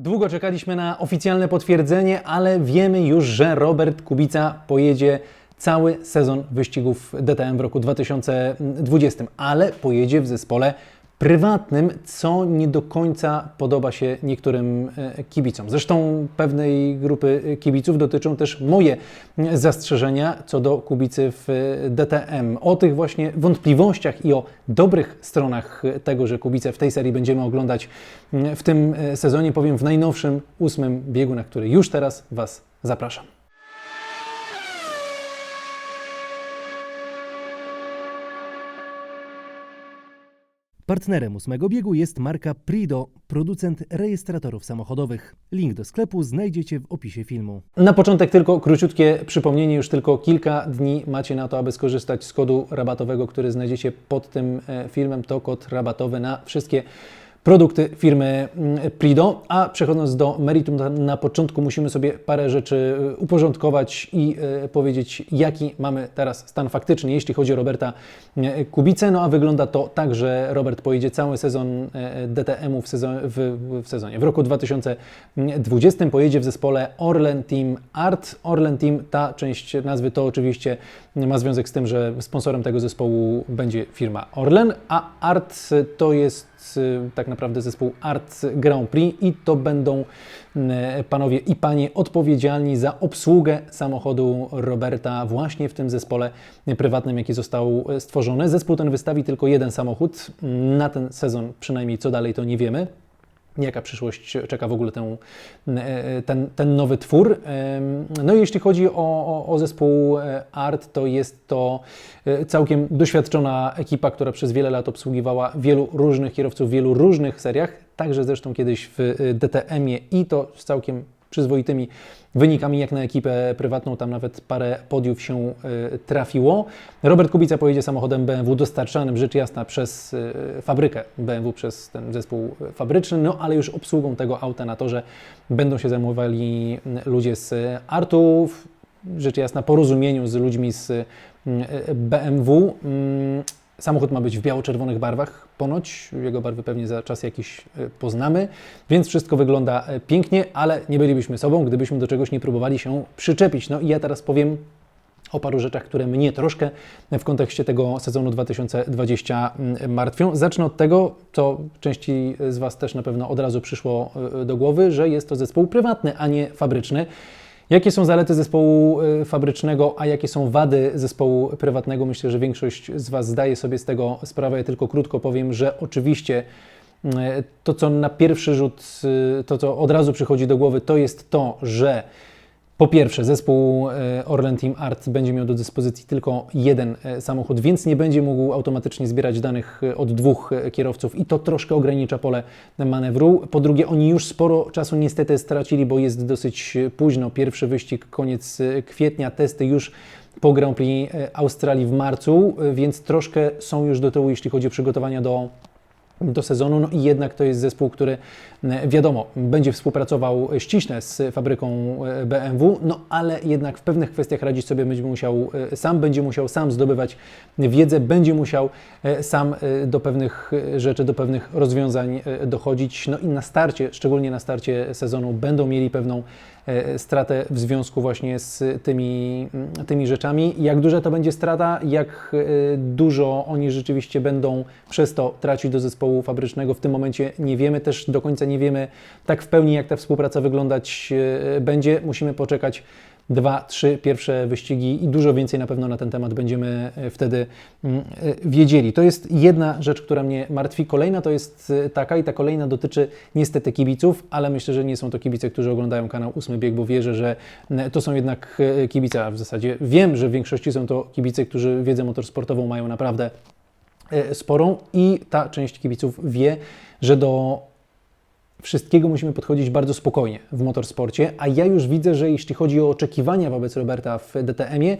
Długo czekaliśmy na oficjalne potwierdzenie, ale wiemy już, że Robert Kubica pojedzie cały sezon wyścigów DTM w roku 2020, ale pojedzie w zespole prywatnym, co nie do końca podoba się niektórym e, kibicom. Zresztą pewnej grupy kibiców dotyczą też moje zastrzeżenia co do Kubicy w DTM. O tych właśnie wątpliwościach i o dobrych stronach tego, że Kubicę w tej serii będziemy oglądać w tym sezonie powiem w najnowszym ósmym biegu, na który już teraz Was zapraszam. Partnerem ósmego biegu jest marka Prido, producent rejestratorów samochodowych. Link do sklepu znajdziecie w opisie filmu. Na początek tylko króciutkie przypomnienie, już tylko kilka dni macie na to, aby skorzystać z kodu rabatowego, który znajdziecie pod tym e, filmem. To kod rabatowy na wszystkie produkty firmy mm, Prido. A przechodząc do meritum, na- początku musimy sobie parę rzeczy e, uporządkować i e, powiedzieć, jaki mamy teraz stan faktyczny, jeśli chodzi o Roberta e, Kubicę. No a wygląda to tak, że Robert pojedzie cały sezon DTM-u w, sezon, w, w sezonie. W roku 2020 pojedzie w zespole Orlen Team Art. Orlen Team, ta część nazwy to oczywiście ma związek z tym, że sponsorem tego zespołu będzie firma Orlen, a Art to jest y, tak naprawdę zespół Art Grand Prix i to będą panowie i panie odpowiedzialni za obsługę samochodu Roberta właśnie w tym zespole prywatnym, jaki został stworzony. Zespół ten wystawi tylko jeden samochód. Na ten sezon przynajmniej co dalej to nie wiemy jaka przyszłość czeka w ogóle tę, e, ten, ten nowy twór. No i jeśli chodzi o, o, o zespół e, ART, to jest to e, całkiem doświadczona ekipa, która przez wiele lat obsługiwała wielu różnych kierowców w wielu różnych seriach, także zresztą kiedyś w DTM-ie i to z całkiem przyzwoitymi wynikami, jak na ekipę prywatną, tam nawet parę podiów się e, trafiło. Robert Kubica pojedzie samochodem BMW dostarczanym, rzecz jasna, przez e, fabrykę BMW, przez ten zespół fabryczny, no ale już obsługą tego auta na torze będą się zajmowali m, ludzie z Artu, rzecz jasna, porozumieniu z ludźmi z mm, e, BMW. Mm, Samochód ma być w biało-czerwonych barwach, ponoć. Jego barwy pewnie za czas jakiś e, poznamy, więc wszystko wygląda e, pięknie, ale nie bylibyśmy sobą, gdybyśmy do czegoś nie próbowali się przyczepić. No i ja teraz powiem o paru rzeczach, które mnie troszkę w kontekście tego sezonu 2020 martwią. Zacznę od tego, co części z Was też na pewno od razu przyszło e, do głowy, że jest to zespół prywatny, a nie fabryczny. Jakie są zalety zespołu e, fabrycznego, a jakie są wady zespołu prywatnego? Myślę, że większość z Was zdaje sobie z tego sprawę. Ja tylko krótko powiem, że oczywiście e, to, co na pierwszy rzut, e, to, co od razu przychodzi do głowy, to jest to, że po pierwsze, zespół e, Orlen Team Art będzie miał do dyspozycji tylko jeden e, samochód, więc nie będzie mógł automatycznie zbierać danych e, od dwóch kierowców i to troszkę ogranicza pole manewru. Po drugie, oni już sporo czasu niestety stracili, bo jest dosyć późno. Pierwszy wyścig koniec kwietnia, testy już po Grand Prix Australii w marcu, więc troszkę są już do tyłu, jeśli chodzi o przygotowania do do sezonu. No i jednak to jest zespół, który e, wiadomo, będzie współpracował ściśle z fabryką e, BMW, no ale jednak w pewnych kwestiach radzić sobie będzie musiał e, sam, będzie musiał sam zdobywać wiedzę, będzie musiał sam do pewnych rzeczy, do pewnych rozwiązań dochodzić. No i na starcie, szczególnie na starcie sezonu, będą mieli pewną stratę w związku właśnie z tymi, mm, tymi rzeczami. Jak duża to będzie strata, jak e, dużo oni rzeczywiście będą przez to tracić do zespołu fabrycznego, w tym momencie nie wiemy, też do końca nie wiemy tak w pełni, jak ta współpraca wyglądać e, będzie. Musimy poczekać dwa, trzy pierwsze wyścigi i dużo więcej na pewno na ten temat będziemy e, wtedy mm, e, wiedzieli. To jest jedna rzecz, która mnie martwi. Kolejna to jest e, taka i ta kolejna dotyczy niestety kibiców, ale myślę, że nie są to kibice, którzy oglądają kanał Ósmy Bieg, bo wierzę, że to są jednak kibice, a w zasadzie wiem, że w większości są to kibice, którzy wiedzę motorsportową mają naprawdę sporą i ta część kibiców wie, że do wszystkiego musimy podchodzić bardzo spokojnie w motorsporcie, a ja już widzę, że jeśli chodzi o oczekiwania wobec Roberta w DTM-ie,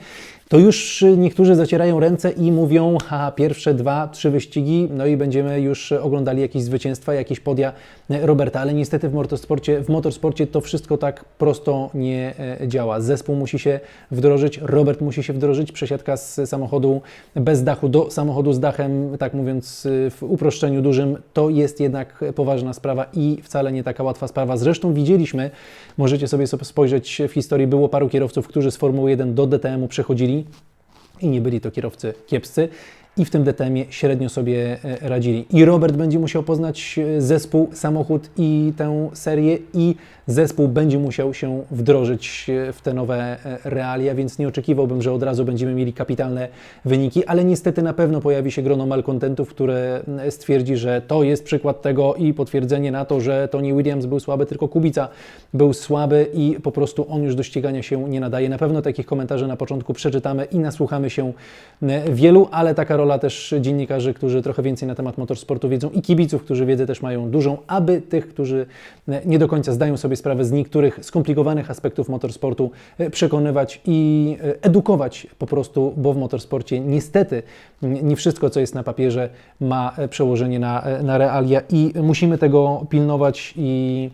to już niektórzy zacierają ręce i mówią, haha, pierwsze dwa, trzy wyścigi, no i będziemy już oglądali jakieś zwycięstwa, jakieś podia Roberta, ale niestety w motorsporcie, w motorsporcie to wszystko tak prosto nie e, działa. Zespół musi się wdrożyć, Robert musi się wdrożyć, przesiadka z samochodu bez dachu do samochodu z dachem, tak mówiąc e, w uproszczeniu dużym, to jest jednak poważna sprawa i wcale nie taka łatwa sprawa. Zresztą widzieliśmy, możecie sobie spojrzeć w historii, było paru kierowców, którzy z Formuły 1 do DTM-u przechodzili i nie byli to kierowcy kiepscy i w tym DTM-ie średnio sobie e, radzili. I Robert będzie musiał poznać e, zespół, samochód i tę serię i zespół będzie musiał się wdrożyć e, w te nowe realia, więc nie oczekiwałbym, że od razu będziemy mieli kapitalne wyniki, ale niestety na pewno pojawi się grono malkontentów, które stwierdzi, że to jest przykład tego i potwierdzenie na to, że Tony Williams był słaby, tylko Kubica był słaby i po prostu on już do ścigania się nie nadaje. Na pewno takich komentarzy na początku przeczytamy i nasłuchamy się wielu, ale taka rola też dziennikarzy, którzy trochę więcej na temat motorsportu wiedzą i kibiców, którzy wiedzę też mają dużą, aby tych, którzy e, nie do końca zdają sobie sprawę z niektórych skomplikowanych aspektów motorsportu e, przekonywać i e, edukować po prostu, bo w motorsporcie niestety nie wszystko, co jest na papierze ma przełożenie na, na realia i musimy tego pilnować i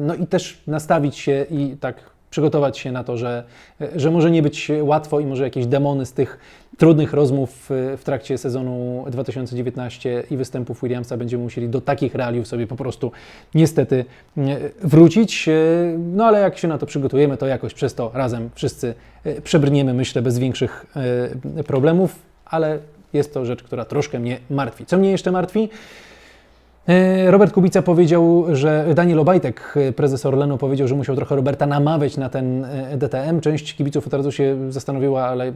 No i też nastawić się i tak przygotować się na to, że, że może nie być łatwo i może jakieś demony z tych trudnych rozmów e, w trakcie sezonu 2019 i występów Williamsa będziemy musieli do takich realiów sobie po prostu niestety e, wrócić. E, No ale jak się na to przygotujemy, to jakoś przez to razem wszyscy przebrniemy, myślę, bez większych problemów, ale jest to rzecz, która troszkę mnie martwi. Co mnie jeszcze martwi? E, Robert Kubica powiedział, że Daniel Obajtek, e, prezes Orlenu, powiedział, że musiał trochę Roberta namawiać na ten e, DTM. Część kibiców od razu się zastanowiła, ale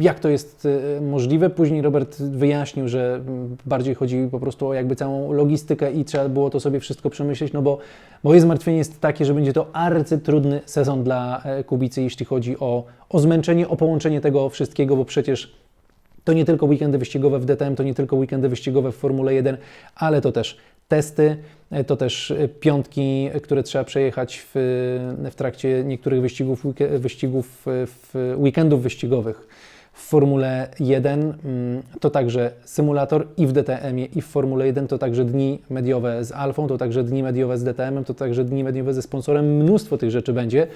jak to jest e, możliwe? Później Robert wyjaśnił, że bardziej chodzi po prostu o jakby całą logistykę i trzeba było to sobie wszystko przemyśleć, no bo moje zmartwienie jest takie, że będzie to arcytrudny sezon dla e, Kubicy, jeśli chodzi o, o zmęczenie, o połączenie tego wszystkiego, bo przecież to nie tylko weekendy wyścigowe w DTM, to nie tylko weekendy wyścigowe w Formule 1, ale to też testy, e, to też e, piątki, e, które trzeba przejechać w, w trakcie niektórych wyścigów, wyścigów w weekendów wyścigowych w Formule 1. mm, To także symulator i w DTM-ie, i w Formule 1, to także dni mediowe z Alfą, to także dni mediowe z DTM-em, to także dni mediowe ze sponsorem. Mnóstwo tych rzeczy będzie.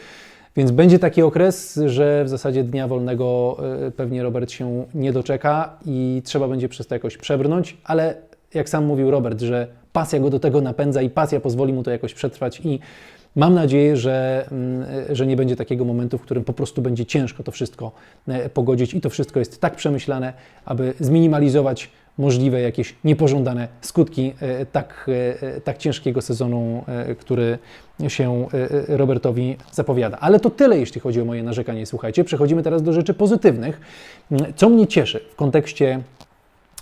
Więc będzie taki okres, że w zasadzie dnia wolnego y, pewnie Robert się nie doczeka i trzeba będzie przez to jakoś przebrnąć, ale jak sam mówił Robert, że pasja go do tego napędza i pasja pozwoli mu to jakoś przetrwać i mam nadzieję, że, mm, y, że nie będzie takiego momentu, w którym po prostu będzie ciężko to wszystko e, pogodzić i to wszystko jest tak przemyślane, aby zminimalizować możliwe jakieś niepożądane skutki e, tak, e, tak ciężkiego sezonu, e, który się e, Robertowi zapowiada. Ale to tyle, jeśli chodzi o moje narzekanie. Słuchajcie, przechodzimy teraz do rzeczy pozytywnych. Co mnie cieszy w kontekście e,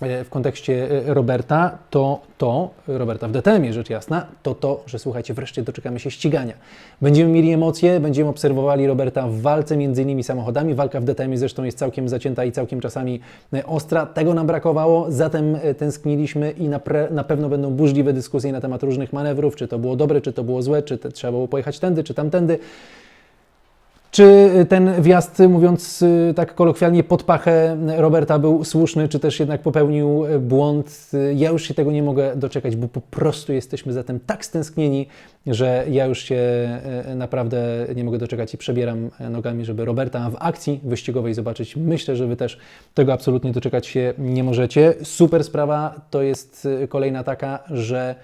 w kontekście e, Roberta, to to, Roberta w DTM-ie rzecz jasna, to to, że słuchajcie, wreszcie doczekamy się ścigania. Będziemy mieli emocje, będziemy obserwowali Roberta w walce między innymi samochodami. Walka w DTM-ie zresztą jest całkiem zacięta i całkiem czasami e, ostra. Tego nam brakowało, zatem e, tęskniliśmy i na, pre, na pewno będą burzliwe dyskusje na temat różnych manewrów, czy to było dobre, czy to było złe, czy te, trzeba było pojechać tędy, czy tamtędy. Czy ten wjazd, mówiąc y, tak kolokwialnie, pod pachę Roberta był słuszny, czy też jednak popełnił y, błąd? Y, Ja już się tego nie mogę doczekać, bo po prostu jesteśmy zatem tak stęsknieni, że ja już się y, naprawdę nie mogę doczekać i przebieram y, nogami, żeby Roberta w akcji wyścigowej zobaczyć. Myślę, że Wy też tego absolutnie doczekać się nie możecie. Super sprawa to jest y, kolejna taka, że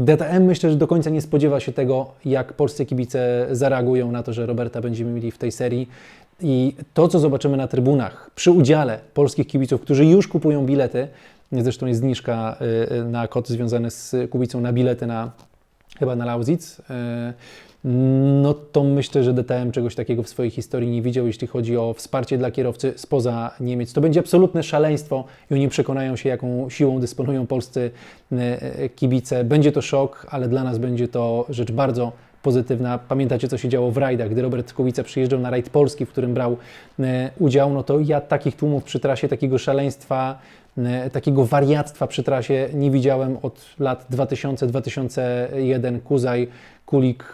DTM myślę, że do końca nie spodziewa się tego, jak polscy kibice zareagują na to, że Roberta będziemy mieli w tej serii. I to, co zobaczymy na trybunach przy udziale polskich kibiców, którzy już kupują bilety, zresztą jest zniżka y, y, na kod związany z Kubicą na bilety na chyba na Lausitz, y, no to myślę, że DTM czegoś takiego w swojej historii nie widział, jeśli chodzi o wsparcie dla kierowcy spoza Niemiec. To będzie absolutne szaleństwo i oni przekonają się, jaką siłą dysponują polscy e, kibice. Będzie to szok, ale dla nas będzie to rzecz bardzo pozytywna. Pamiętacie, co się działo w rajdach, gdy Robert Kubica przyjeżdżał na rajd polski, w którym brał e, udział, no to ja takich tłumów przy trasie, takiego szaleństwa, e, takiego wariactwa przy trasie nie widziałem od lat 2000-2001. Kuzaj, Kulik,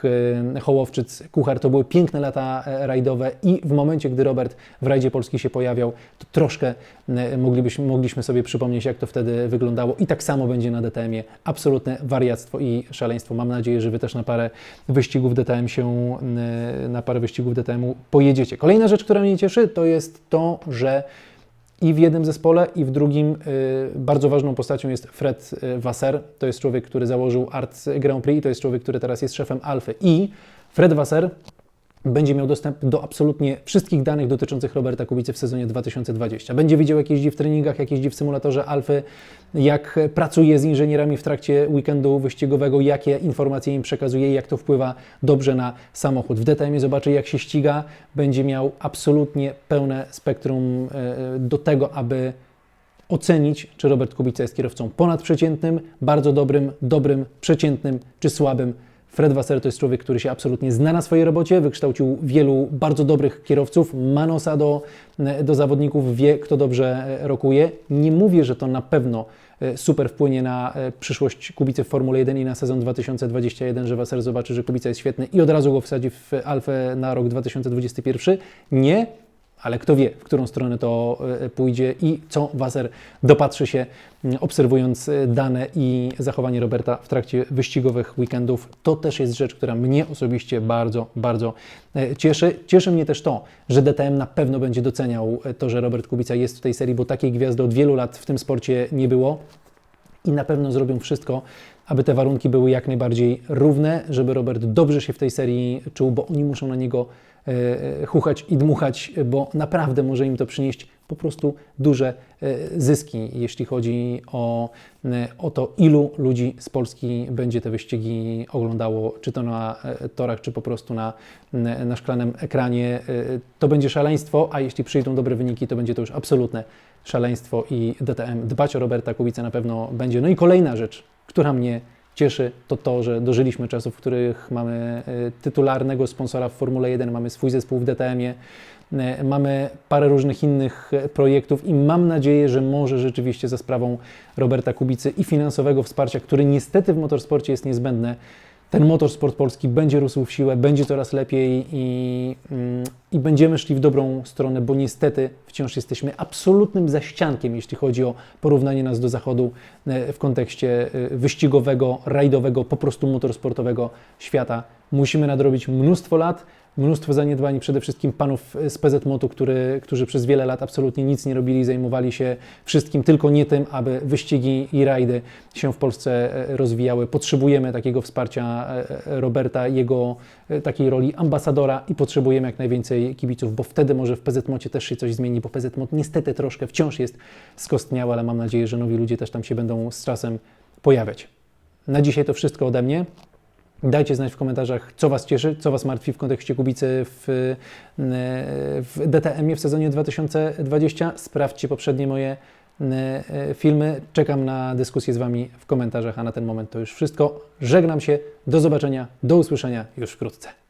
e, Hołowczyc, Kuchar, to były piękne lata e, rajdowe i w momencie, gdy Robert w rajdzie Polski się pojawiał, to troszkę e, moglibyśmy, mogliśmy sobie przypomnieć, jak to wtedy wyglądało i tak samo będzie na DTM-ie. Absolutne wariactwo i szaleństwo. Mam nadzieję, że Wy też na parę wyścigów DTM się, e, na parę wyścigów DTM-u pojedziecie. Kolejna rzecz, która mnie cieszy, to jest to, że i w jednym zespole, i w drugim. Y, Bardzo ważną postacią jest Fred y, Wasser. To jest człowiek, który założył Art Grand Prix, to jest człowiek, który teraz jest szefem Alfy. I Fred Wasser będzie miał dostęp do absolutnie wszystkich danych dotyczących Roberta Kubicy w sezonie 2020. Będzie wiedział, jak jeździ w treningach, jak jeździ w symulatorze Alfy, jak pracuje z inżynierami w trakcie weekendu wyścigowego, jakie informacje im przekazuje jak to wpływa dobrze na samochód. W DTM zobaczy, jak się ściga, będzie miał absolutnie pełne spektrum e, do tego, aby ocenić, czy Robert Kubica jest kierowcą ponadprzeciętnym, bardzo dobrym, dobrym, przeciętnym czy słabym. Fred Wasser to jest człowiek, który się absolutnie zna na swojej robocie, wykształcił wielu bardzo dobrych kierowców, ma nosa do, do zawodników, wie, kto dobrze e, rokuje. Nie mówię, że to na pewno e, super wpłynie na e, przyszłość Kubicy w Formule 1 i na sezon 2021, że Wasser zobaczy, że Kubica jest świetny i od razu go wsadzi w Alfę na rok 2021. Nie, ale kto wie, w którą stronę to e, pójdzie i co Wasser dopatrzy się, obserwując e, dane i zachowanie Roberta w trakcie wyścigowych weekendów. To też jest rzecz, która mnie osobiście bardzo, bardzo e, cieszy. Cieszy mnie też to, że DTM na pewno będzie doceniał to, że Robert Kubica jest w tej serii, bo takiej gwiazdy od wielu lat w tym sporcie nie było i na pewno zrobią wszystko, aby te warunki były jak najbardziej równe, żeby Robert dobrze się w tej serii czuł, bo oni muszą na niego chuchać i dmuchać, bo naprawdę może im to przynieść po prostu duże e, zyski, jeśli chodzi o, e, o to, ilu ludzi z Polski będzie te wyścigi oglądało, czy to na e, torach, czy po prostu na, na szklanym ekranie. E, To będzie szaleństwo, a jeśli przyjdą dobre wyniki, to będzie to już absolutne szaleństwo i DTM dbać o Roberta Kubicę na pewno będzie. No i kolejna rzecz, która mnie cieszy, to to, że dożyliśmy czasów, w których mamy e, tytularnego sponsora w Formule 1, mamy swój zespół w DTM-ie, e, mamy parę różnych innych e, projektów i mam nadzieję, że może rzeczywiście za sprawą Roberta Kubicy i finansowego wsparcia, który niestety w motorsporcie jest niezbędne, ten motorsport polski będzie rósł w siłę, będzie coraz lepiej i, mm, i będziemy szli w dobrą stronę, bo niestety wciąż jesteśmy absolutnym zaściankiem, jeśli chodzi o porównanie nas do zachodu e, w kontekście e, wyścigowego, rajdowego, po prostu motorsportowego świata. Musimy nadrobić mnóstwo lat, mnóstwo zaniedbań, przede wszystkim panów z PZ Motu, który, którzy przez wiele lat absolutnie nic nie robili, zajmowali się wszystkim, tylko nie tym, aby wyścigi i rajdy się w Polsce e, rozwijały. Potrzebujemy takiego wsparcia e, e, Roberta, jego takiej roli ambasadora i potrzebujemy jak najwięcej kibiców, bo wtedy może w PZ Mocie też się coś zmieni, bo PZ Mot niestety troszkę wciąż jest skostniały, ale mam nadzieję, że nowi ludzie też tam się będą z czasem pojawiać. Na dzisiaj to wszystko ode mnie. Dajcie znać w komentarzach, co Was cieszy, co Was martwi w kontekście Kubicy w, w DTM-ie w sezonie 2020. Sprawdźcie poprzednie moje e, filmy. Czekam na dyskusję z Wami w komentarzach, a na ten moment to już wszystko. Żegnam się, do zobaczenia, do usłyszenia już wkrótce.